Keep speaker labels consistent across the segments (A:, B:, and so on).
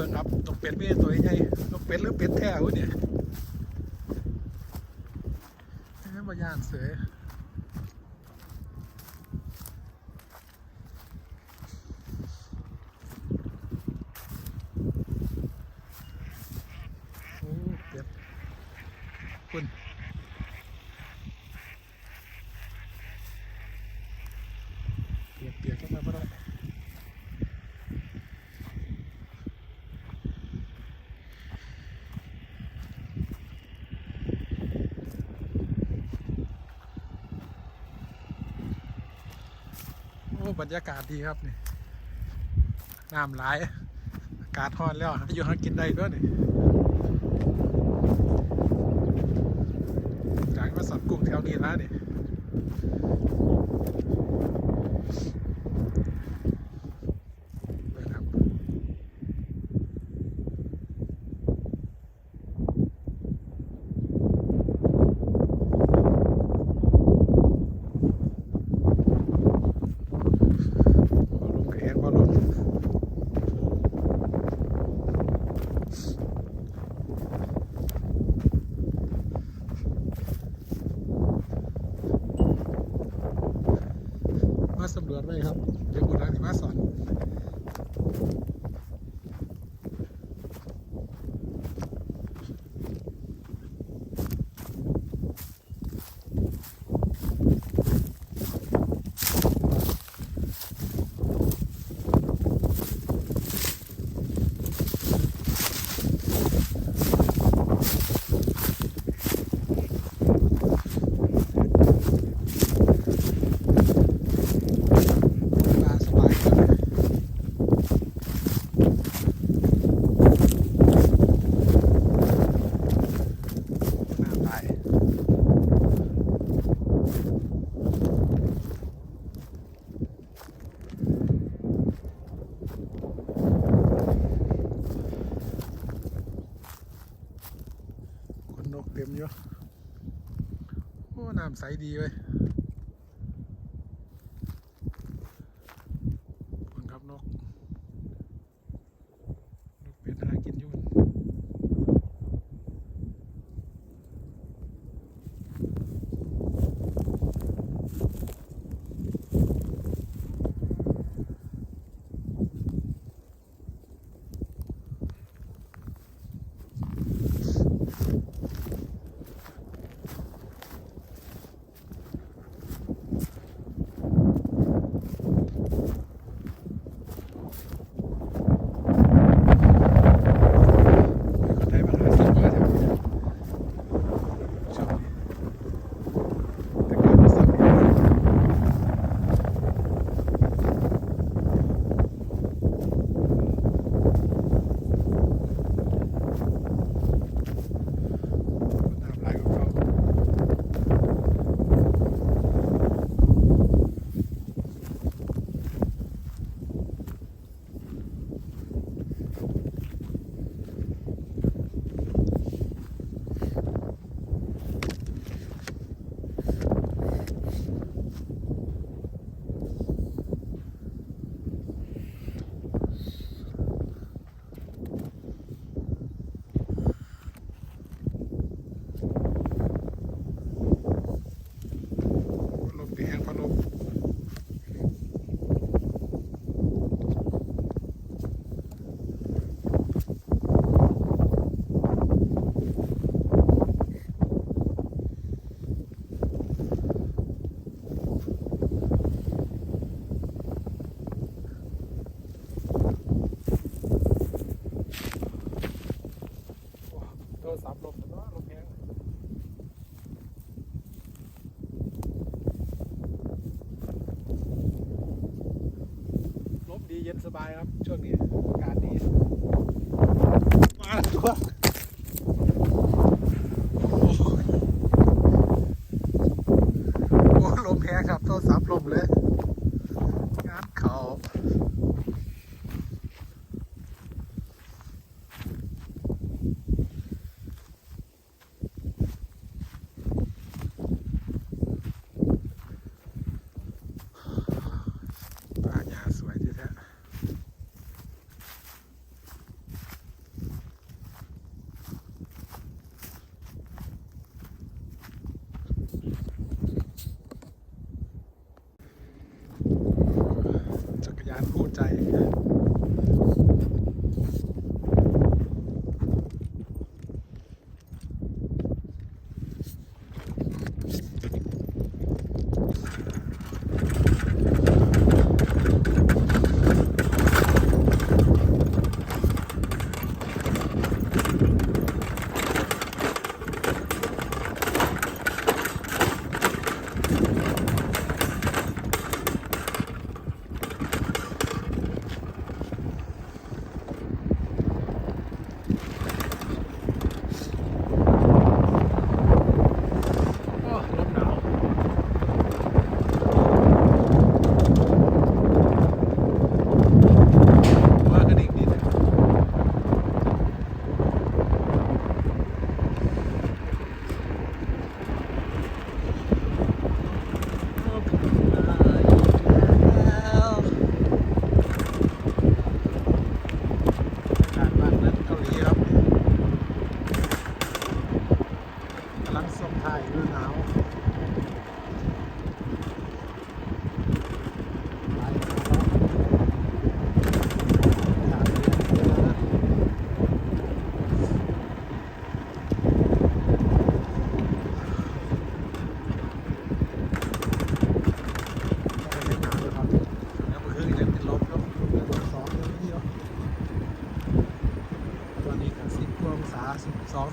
A: เป็ดไม่ใช่ตัวใหญ่นกเป็ดหรือเป็ดแท้วะเนี่ยเอ้ยมาย่านเสือโอ้เป็ดคุณเปียกเปียกๆลงมาก็ได้ โอ้ บรรยากาศดีครับนี่น้ำไหลอากาศทอดแล้วอยู่หากินได้ด้วยนี่จากมาสอนกุ้งแถวนี้แล้วนี่เบิ่งครับบ่ลงแขนบ่ลงมาสำรวจไว้ครับ เดี๋ยวบุญรักที่มาสอน ปลาสบายครับน้ำไหลคนนกเต็มอยู่ โอ้ น้ำใสดีเว้ย เย็นสบายครับ ช่วงนี้อากาศดี มาแล้วตัว যায়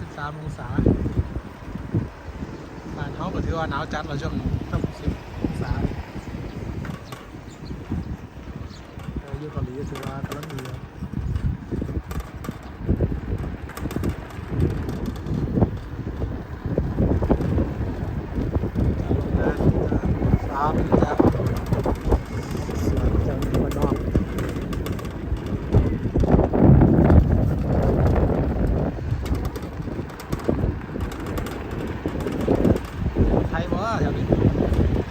A: 13 องศาบ้านเขาก็ถือว่าหนาวจัดแล้วช่วงนี้ 타이머가 여.